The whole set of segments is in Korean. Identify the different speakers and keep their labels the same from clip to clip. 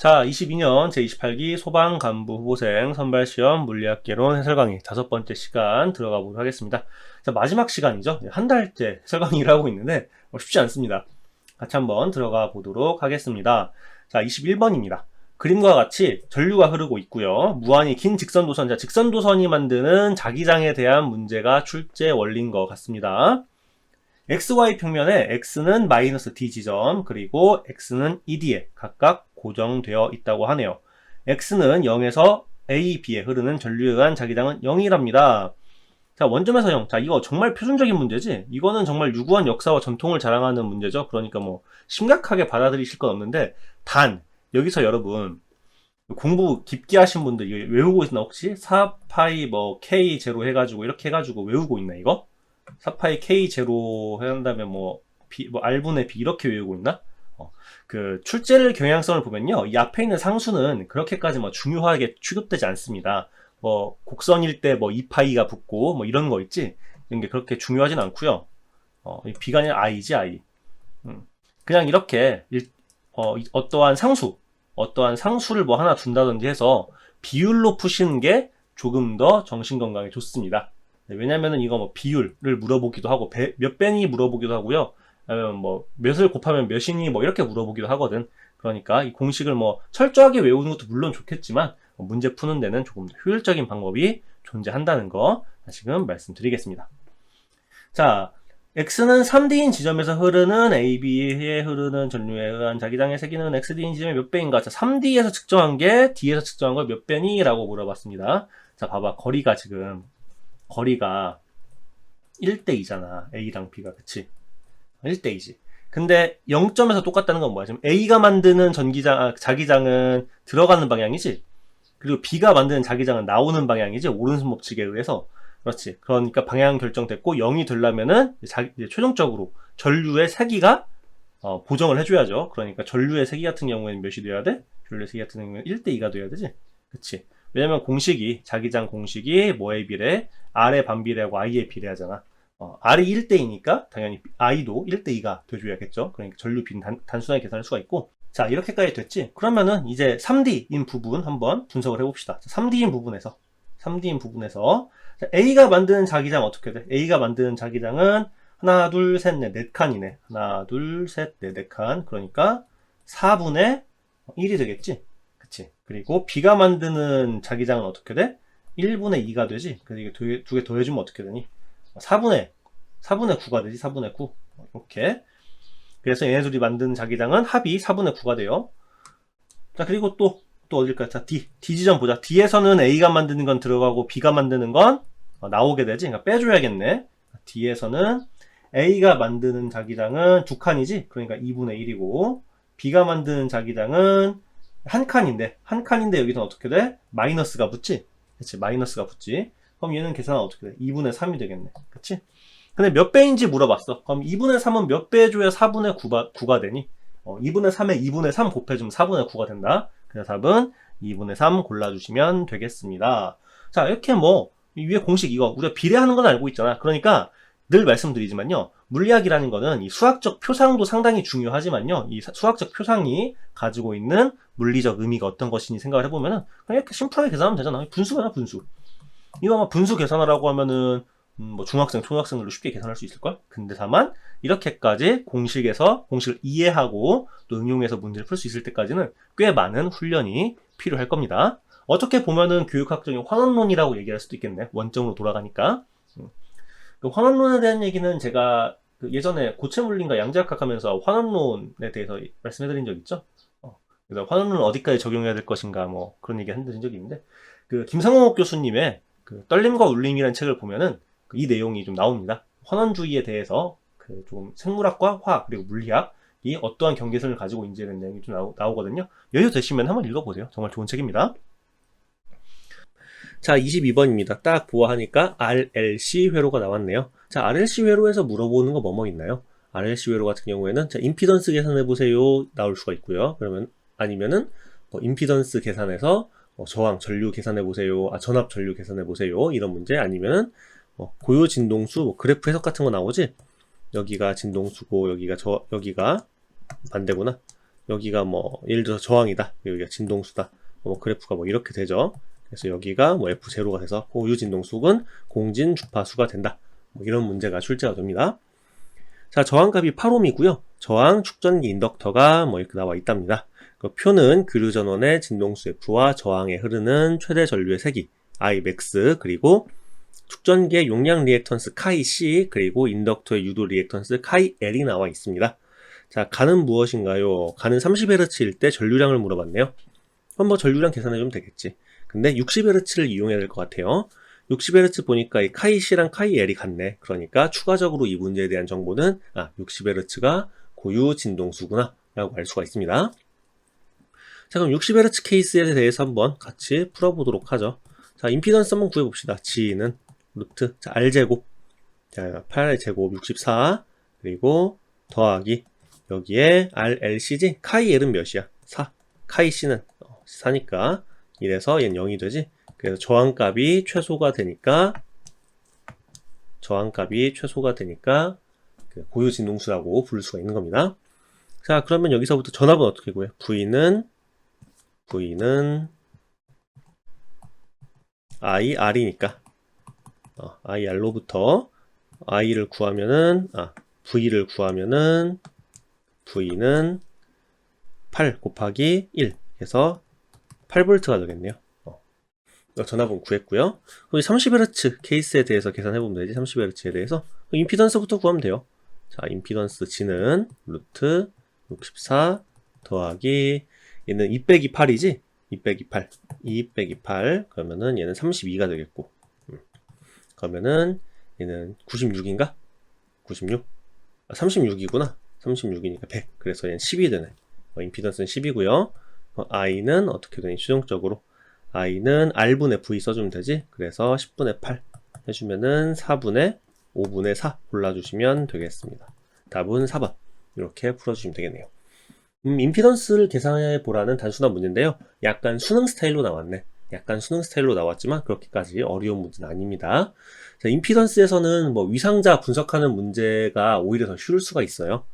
Speaker 1: 자, 22년 제28기 소방 간부 후보생 선발 시험 물리학 개론 해설 강의 다섯 번째 시간 들어가 보도록 하겠습니다. 자, 마지막 시간이죠. 한 달째 해설 강의를 하고 있는데 어, 쉽지 않습니다. 같이 한번 들어가 보도록 하겠습니다. 자, 21번입니다. 그림과 같이 전류가 흐르고 있고요. 무한히 긴 직선 도선, 자, 직선 도선이 만드는 자기장에 대한 문제가 출제 원리인 것 같습니다. XY 평면에 X는 마이너스 D 지점, 그리고 X는 ED에 각각 고정되어 있다고 하네요. X는 0에서 A, B에 흐르는 전류에 의한 자기장은 0이랍니다. 자, 원점에서 0. 자, 이거 정말 표준적인 문제지? 이거는 정말 유구한 역사와 전통을 자랑하는 문제죠. 그러니까 뭐, 심각하게 받아들이실 건 없는데, 단, 여기서 여러분, 공부 깊게 하신 분들 이거 외우고 있나 혹시? 4파이 뭐 K0 해가지고 이렇게 해가지고 외우고 있나 이거? 4파이 K0 해한 다음에 뭐, B, 뭐 R분의 B 이렇게 외우고 있나? 어, 그 출제를 경향성을 보면요. 이 앞에 있는 상수는 그렇게까지 뭐 중요하게 취급되지 않습니다. 뭐 곡선일 때 뭐 2파이가 붙고 뭐 이런 거 있지? 이런 게 그렇게 중요하진 않고요. 어, 이 B가 아니라 I지 I. 음. 그냥 이렇게 일, 어, 이- 어떠한 상수, 어떠한 상수를 뭐 하나 둔다든지 해서 비율로 푸시는 게 조금 더 정신 건강에 좋습니다. 네, 왜냐면은 이거 뭐 비율을 물어보기도 하고 배- 몇 배니 물어보기도 하고요. 아니면 뭐 몇을 곱하면 몇이니 뭐 이렇게 물어보기도 하거든. 그러니까 이 공식을 뭐 철저하게 외우는 것도 물론 좋겠지만 뭐 문제 푸는 데는 조금 더 효율적인 방법이 존재한다는 거 다시금 말씀드리겠습니다. 자, X는 3D인 지점에서 흐르는 AB에 흐르는 전류에 의한 자기장의 세기는 XD인 지점이 몇 배인가? 자, 3D에서 측정한 게 D에서 측정한 걸 몇 배니? 라고 물어봤습니다. 자, 봐봐. 거리가 지금, 거리가 1대 2잖아. A랑 B가. 그치? 1대2지. 근데 0점에서 똑같다는 건 뭐야? 지금 A가 만드는 전기장, 아, 자기장은 들어가는 방향이지? 그리고 B가 만드는 자기장은 나오는 방향이지? 오른손 법칙에 의해서. 그렇지. 그러니까 방향 결정됐고 0이 되려면은 자, 이제 최종적으로 전류의 세기가 어, 보정을 해줘야죠. 그러니까 전류의 세기 같은 경우에는 몇이 돼야 돼? 전류의 세기 같은 경우에는 1대2가 돼야 되지? 그치. 왜냐면 공식이, 자기장 공식이 뭐에 비례? R의 반비례하고 I에 비례하잖아. 어, R이 1대2니까 당연히 I도 1대2가 돼줘야겠죠. 그러니까 전류 비는 단, 단순하게 계산할 수가 있고. 자, 이렇게까지 됐지? 그러면은 이제 3D인 부분 한번 분석을 해봅시다. 3D인 부분에서. 3D인 부분에서. 자, A가 만드는 자기장 어떻게 돼? A가 만드는 자기장은 하나, 둘, 셋, 넷, 네 칸이네. 하나, 둘, 셋, 넷, 네 칸. 그러니까 4분의 1이 되겠지? 그치? 그리고 B가 만드는 자기장은 어떻게 돼? 1분의 2가 되지? 그래서 이게 두 개 더해주면 어떻게 되니? 4분의, 4분의 9가 되지? 4분의 9. 이렇게. 그래서 얘네 둘이 만드는 자기장은 합이 4분의 9가 돼요. 자, 그리고 또, 또 어딜까? 자, D. D 지점 보자. D에서는 A가 만드는 건 들어가고 B가 만드는 건 어, 나오게 되지? 그러니까 빼줘야겠네. D에서는 A가 만드는 자기장은 두 칸이지? 그러니까 2분의 1이고, B가 만드는 자기장은 한 칸인데, 한 칸인데 여기서는 어떻게 돼? 마이너스가 붙지? 그치? 마이너스가 붙지? 그럼 얘는 계산은 어떻게 돼? 2분의 3이 되겠네. 그치? 근데 몇 배인지 물어봤어. 그럼 2분의 3은 몇배 해줘야 4분의 9가, 9가 되니? 어, 2분의 3에 2분의 3 곱해주면 4분의 9가 된다. 그래서 답은 2분의 3 골라주시면 되겠습니다. 자, 이렇게 뭐, 이 위에 공식 이거, 우리가 비례하는 건 알고 있잖아. 그러니까, 늘 말씀드리지만요. 물리학이라는 거는 이 수학적 표상도 상당히 중요하지만요. 이 사- 수학적 표상이 가지고 있는 물리적 의미가 어떤 것이니 생각을 해보면은, 그냥 이렇게 심플하게 계산하면 되잖아. 분수잖아, 분수. 이거 아마 분수 계산하라고 하면은, 음, 뭐 중학생, 초등학생들도 쉽게 계산할 수 있을걸? 근데 다만, 이렇게까지 공식에서, 공식을 이해하고 또 응용해서 문제를 풀 수 있을 때까지는 꽤 많은 훈련이 필요할 겁니다. 어떻게 보면은 교육학적인 환원론이라고 얘기할 수도 있겠네. 원점으로 돌아가니까. 음. 그 환원론에 대한 얘기는 제가 그 예전에 고체물리인가 양자역학 하면서 환원론에 대해서 말씀해드린 적 있죠? 어, 그래서 환원론을 어디까지 적용해야 될 것인가 뭐 그런 얘기 해드린 적이 있는데 그 김상호 교수님의 그 떨림과 울림이라는 책을 보면은 그이 내용이 좀 나옵니다. 환원주의에 대해서 그좀 생물학과 화학 그리고 물리학이 어떠한 경계선을 가지고 대한 내용이 좀 나오, 나오 거든요. 여유 되시면 한번 읽어보세요. 정말 좋은 책입니다. 자, 22번입니다. 딱 보아하니까 RLC 회로가 나왔네요. 자, RLC 회로에서 물어보는 거 뭐뭐 있나요? RLC 회로 같은 경우에는 자, 임피던스 계산해 보세요 나올 수가 있고요. 그러면 아니면은 뭐 임피던스 계산해서 뭐 저항 전류 계산해 보세요. 아, 전압 전류 계산해 보세요. 이런 문제 아니면은 뭐 고요 진동수 뭐 그래프 해석 같은 거 나오지? 여기가 진동수고 여기가 저 여기가 반대구나. 여기가 뭐 예를 들어서 저항이다. 여기가 진동수다. 뭐 그래프가 뭐 이렇게 되죠. 그래서 여기가 뭐 F0가 돼서 고유 진동수는 공진 주파수가 된다. 뭐 이런 문제가 출제가 됩니다. 자, 저항값이 8옴이고요. 저항 축전기 인덕터가 뭐 이렇게 나와 있답니다. 그 표는 교류 전원의 진동수 F와 저항에 흐르는 최대 전류의 세기 I max 그리고 축전기의 용량 리액턴스 카이 C 그리고 인덕터의 유도 리액턴스 카이 L이 나와 있습니다. 자, 가는 무엇인가요? 가는 30Hz일 때 전류량을 물어봤네요. 그럼 뭐 전류량 계산해 주면 되겠지. 근데 60Hz를 이용해야 될 것 같아요. 60Hz 보니까 이 카이 C랑 카이 L이 같네. 그러니까 추가적으로 이 문제에 대한 정보는 아, 60Hz가 고유 진동수구나 라고 알 수가 있습니다. 자, 그럼 60Hz 케이스에 대해서 한번 같이 풀어보도록 하죠. 자, 임피던스 한번 구해봅시다. G는 루트, 자, R제곱. 자, 8제곱 64. 그리고 더하기. 여기에 RLC지? 카이 L은 몇이야? 4. 카이 C는 4니까. 이래서 얘는 0이 되지? 그래서 저항값이 최소가 되니까, 저항값이 최소가 되니까, 그 고유 진동수라고 부를 수가 있는 겁니다. 자, 그러면 여기서부터 전압은 어떻게 구해? V는 V는 I, R이니까 어, I, R로부터 I를 구하면은 아, V를 구하면은 V는 8 곱하기 1 해서 8V가 되겠네요. 어. 전압은 구했고요. 그럼 30Hz 케이스에 대해서 계산해보면 되지. 30Hz에 대해서 임피던스부터 구하면 돼요. 자, 임피던스 G는 루트 64 더하기 얘는 2 빼기 8이지? 2 빼기 8. 2 빼기 8. 그러면은 얘는 32가 되겠고. 음. 그러면은 얘는 96인가? 96? 아, 36이구나. 36이니까 100. 그래서 얘는 10이 되네. 어, 임피던스는 10이고요. 어, i는 어떻게 되니? 최종적으로 i는 r분의 v 써주면 되지? 그래서 10분의 8 해주면은 4분의 5분의 4 골라주시면 되겠습니다. 답은 4번. 이렇게 풀어주시면 되겠네요. 음, 임피던스를 계산해 보라는 단순한 문제인데요. 약간 수능 스타일로 나왔네. 약간 수능 스타일로 나왔지만 그렇게까지 어려운 문제는 아닙니다. 자, 임피던스에서는 뭐 위상자 분석하는 문제가 오히려 더 쉬울 수가 있어요.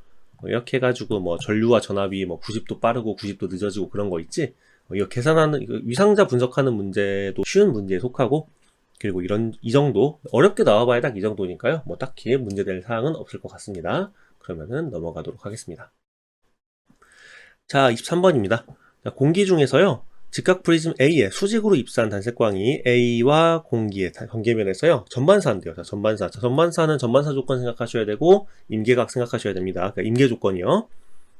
Speaker 1: 뭐 이렇게 해가지고 뭐 전류와 전압이 뭐 90도 빠르고 90도 늦어지고 그런 거 있지. 어, 이거 계산하는 이거 위상자 분석하는 문제도 쉬운 문제에 속하고 그리고 이런 이 정도 어렵게 나와봐야 딱 이 정도니까요. 뭐 딱히 문제될 사항은 없을 것 같습니다. 그러면은 넘어가도록 하겠습니다. 자, 23번입니다. 공기 중에서요. 직각 프리즘 A에 수직으로 입사한 단색광이 A와 공기의 관계면에서요. 전반사인데요. 자, 전반사. 자, 전반사는 전반사 조건 생각하셔야 되고 임계각 생각하셔야 됩니다. 그러니까 임계 조건이요.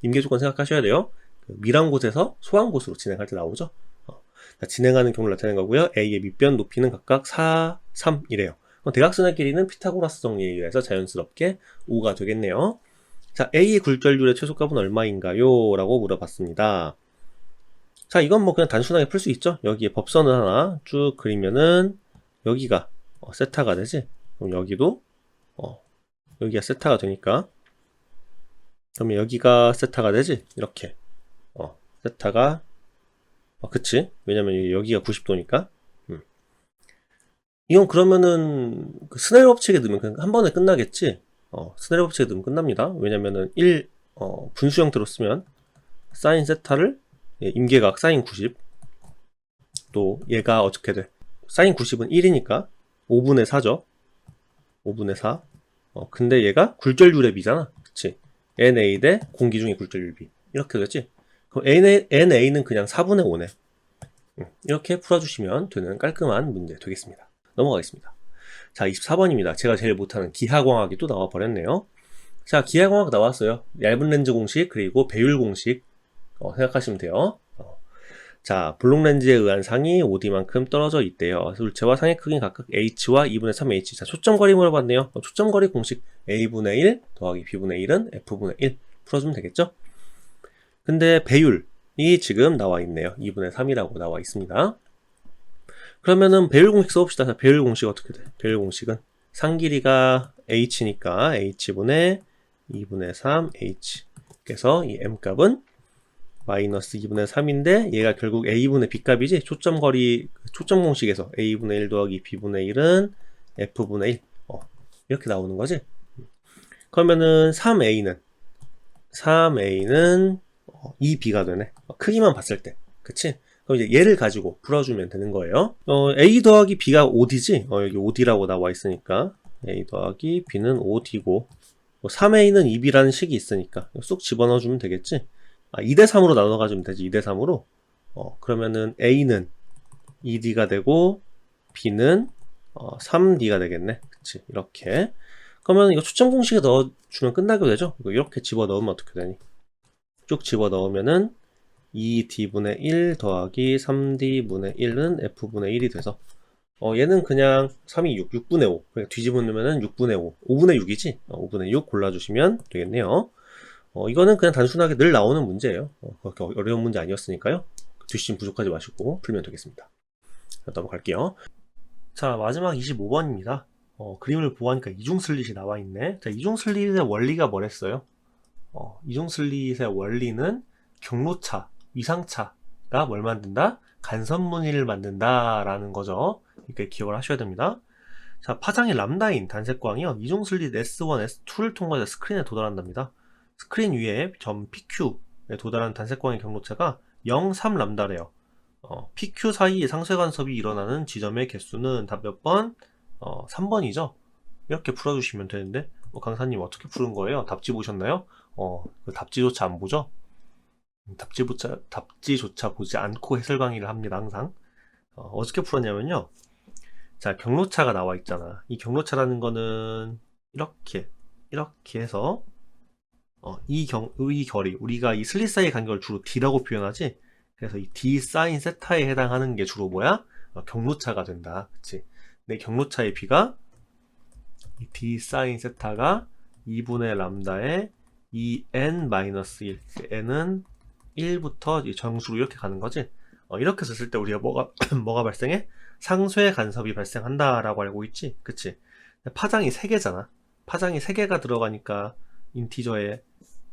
Speaker 1: 임계 조건 생각하셔야 돼요. 그 밀한 곳에서 소한 곳으로 진행할 때 나오죠. 어. 자, 진행하는 경우를 나타내는 거고요. A의 밑변 높이는 각각 4, 3이래요. 대각선의 길이는 피타고라스 정리에 의해서 자연스럽게 5가 되겠네요. 자, A의 굴절률의 최소값은 얼마인가요? 라고 물어봤습니다. 자, 이건 뭐 그냥 단순하게 풀 수 있죠? 여기에 법선을 하나 쭉 그리면은 여기가 어, 세타가 되지? 그럼 여기도 어, 여기가 세타가 되니까 그러면 여기가 세타가 되지? 이렇게 어, 세타가 어, 그치? 왜냐면 여기가 90도니까 음. 이건 그러면은 그 스네일 법칙에 넣으면 한 번에 끝나겠지? 어, 스네일 법칙에 넣으면 끝납니다. 왜냐면은 1 어, 분수 형태로 쓰면 사인 세타를 예, 임계각 사인 90. 또 얘가 어떻게 돼? 사인 90은 1이니까 5분의 4죠. 5분의 4. 어, 근데 얘가 굴절율의 비잖아. 그치? NA 대 공기 중의 굴절율 비. 이렇게 되겠지? NA는 그냥 4분의 5네. 음, 이렇게 풀어주시면 되는 깔끔한 문제 되겠습니다. 넘어가겠습니다. 자, 24번입니다. 제가 제일 못하는 기하광학이 또 나와버렸네요. 자, 기하광학 나왔어요. 얇은 렌즈 공식, 그리고 배율 공식. 어, 생각하시면 돼요. 어. 자, 블록 렌즈에 의한 상이 OD만큼 떨어져 있대요. 물체와 상의 크기는 각각 H와 2분의 3H. 자, 초점거리 물어봤네요. 어, 초점거리 공식 A분의 1 더하기 B분의 1은 F분의 1 풀어주면 되겠죠? 근데 배율이 지금 나와 있네요. 2분의 3이라고 나와 있습니다. 그러면은 배율 공식 써봅시다. 자, 배율 공식 어떻게 돼? 배율 공식은 상 길이가 H니까 H분의 2분의 3H. 그래서 이 M 값은 마이너스 2분의 3인데 얘가 결국 a분의 b값이지 초점 거리 초점 공식에서 a분의 1 더하기 b분의 1은 f분의 1 어, 이렇게 나오는 거지 그러면은 3a는 3a는 어, 이 b가 되네. 어, 크기만 봤을 때. 그치? 그럼 이제 얘를 가지고 풀어주면 되는 거예요. 어, a 더하기 b가 5d지? 어, 여기 5d라고 나와 있으니까. a 더하기 b는 5d고, 뭐 3a는 2b라는 식이 있으니까 쏙 집어넣어주면 되겠지? 아, 2대3으로 나눠가지면 되지, 2대3으로. 어, 그러면은 a는 2d가 되고, b는 어, 3d가 되겠네. 그치? 이렇게. 그러면 이거 초점 공식에 넣어주면 끝나게 되죠? 이렇게 집어 넣으면 어떻게 되니? 쭉 집어 넣으면은 2d분의 1 더하기 3d분의 1은 f분의 1이 돼서 어, 얘는 그냥 3이 6, 6분의 5. 그러니까 뒤집어 놓으면은 6분의 5. 5분의 6이지? 어, 5분의 6 골라주시면 되겠네요. 어, 이거는 그냥 단순하게 늘 나오는 문제예요. 어, 그렇게 어려운 문제 아니었으니까요. 뒷심 부족하지 마시고 풀면 되겠습니다. 자, 넘어갈게요. 자, 마지막 25번입니다. 어, 그림을 보아하니까 이중 슬릿이 나와 있네. 자, 이중 슬릿의 원리가 뭐랬어요? 어, 이중슬릿의 원리는 경로차, 위상차가 뭘 만든다? 간선무늬를 만든다라는 거죠. 이렇게 기억을 하셔야 됩니다. 자, 파장의 람다인 단색광이요. 이중슬릿 S1, S2를 통과해서 스크린에 도달한답니다. 스크린 위에 점 PQ에 도달한 단색광의 경로차가 0, 3 람다래요. 어, PQ 사이에 상쇄 간섭이 일어나는 지점의 개수는 다 몇 번? 어, 3번이죠. 이렇게 풀어주시면 되는데, 어, 강사님 어떻게 푸는 거예요? 답지 보셨나요? 어, 그 답지조차 안 보죠? 음, 답지조차, 답지조차 보지 않고 해설 강의를 합니다, 항상. 어, 어떻게 풀었냐면요. 자, 경로차가 나와 있잖아. 이 경로차라는 거는, 이렇게, 이렇게 해서, 어, 이 경, 이 결이, 우리가 이 슬릿 사이의 간격을 주로 D라고 표현하지, 그래서 이 D 사인 세타에 해당하는 게 주로 뭐야? 어, 경로차가 된다. 그치? 내 경로차의 이 D 사인 세타가 2분의 람다 의 2n-1 n은 1부터 이 정수로 이렇게 가는 거지 어, 이렇게 썼을 때 우리가 뭐가 뭐가 발생해? 상쇄 간섭이 발생한다라고 알고 있지 그치? 파장이 3개잖아 파장이 3개가 들어가니까 인티저에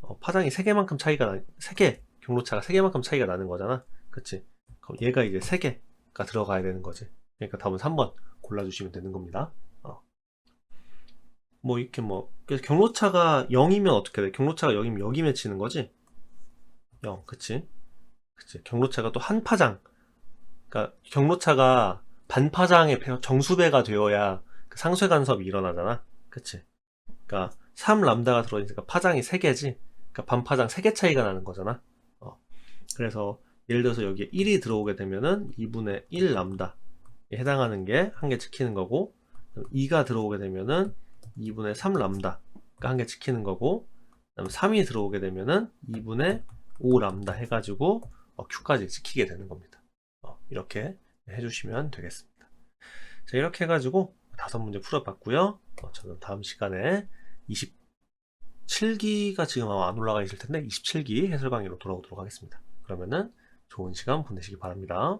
Speaker 1: 어, 파장이 3개만큼 차이가 나 3개 경로차가 3개만큼 차이가 나는 거잖아 그치? 그럼 얘가 이제 3개가 들어가야 되는 거지 그러니까 답은 3번 골라주시면 되는 겁니다. 어. 뭐 이렇게 뭐 그래서 경로차가 0이면 어떻게 돼? 경로차가 0이면 여기 맺히는 거지? 0, 그치? 그치? 경로차가 또 한 파장. 그러니까 경로차가 반파장의 배- 정수배가 되어야 그 상쇄 간섭이 일어나잖아. 그치? 그러니까 3 람다가 들어있으니까 파장이 3개지. 그러니까 반파장 3개 차이가 나는 거잖아. 어. 그래서 예를 들어서 여기에 1이 들어오게 되면은 2분의 1 람다 에 해당하는 게 한 개 찍히는 거고 2가 들어오게 되면은 2분의 3 람다가 한개 찍히는 거고 그다음 3이 들어오게 되면은 2분의 5 람다 해가지고 어, Q까지 찍히게 되는 겁니다. 어, 이렇게 해주시면 되겠습니다. 자 이렇게 해가지고 다섯 문제 풀어봤고요. 어, 저는 다음 시간에 27기가 지금 아마 안 올라가 있을 텐데 27기 해설 강의로 돌아오도록 하겠습니다. 그러면은 좋은 시간 보내시기 바랍니다.